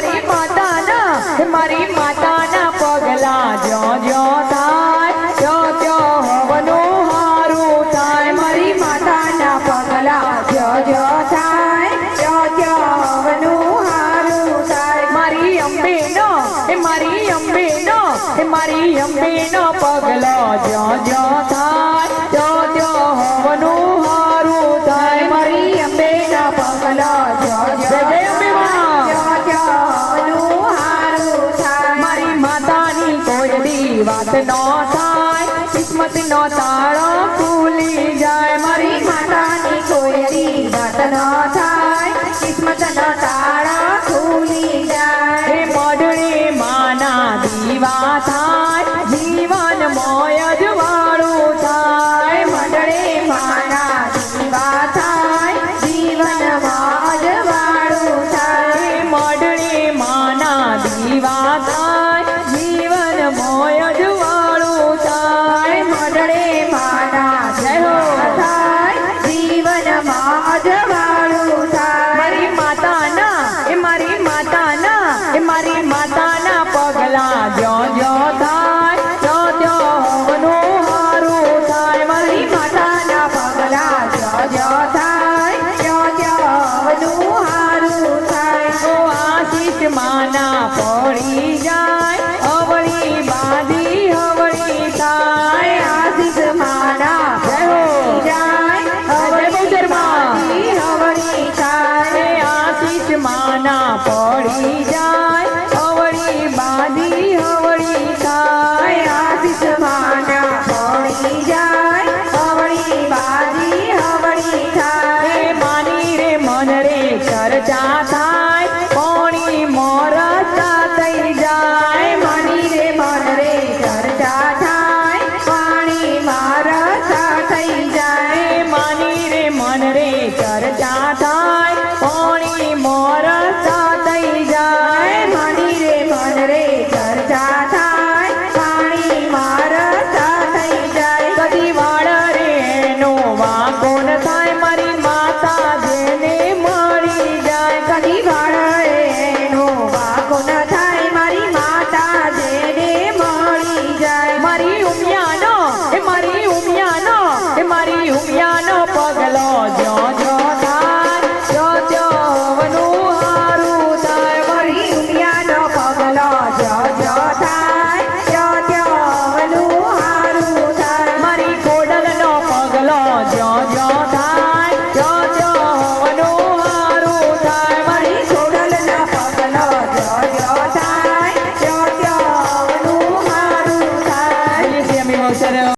મારી માતાના મારી માતાના પગલા જો જો થાય જો જો હવનું હારું થાય. મારી માતાના પગલા જો જો થાય જો જો હવનું હારું થાય. મારી અંબેનો એ મારી અંબેનો એ મારી અંબેનો પગલા જો જો થાય મારી વાત નો થાય, કિસ્મત નો તાળો ભૂલી જાય. મારી માતાની કોયરી વાત નો થાય, કિસ્મત નો તાળો ಹೊಳಿತಾ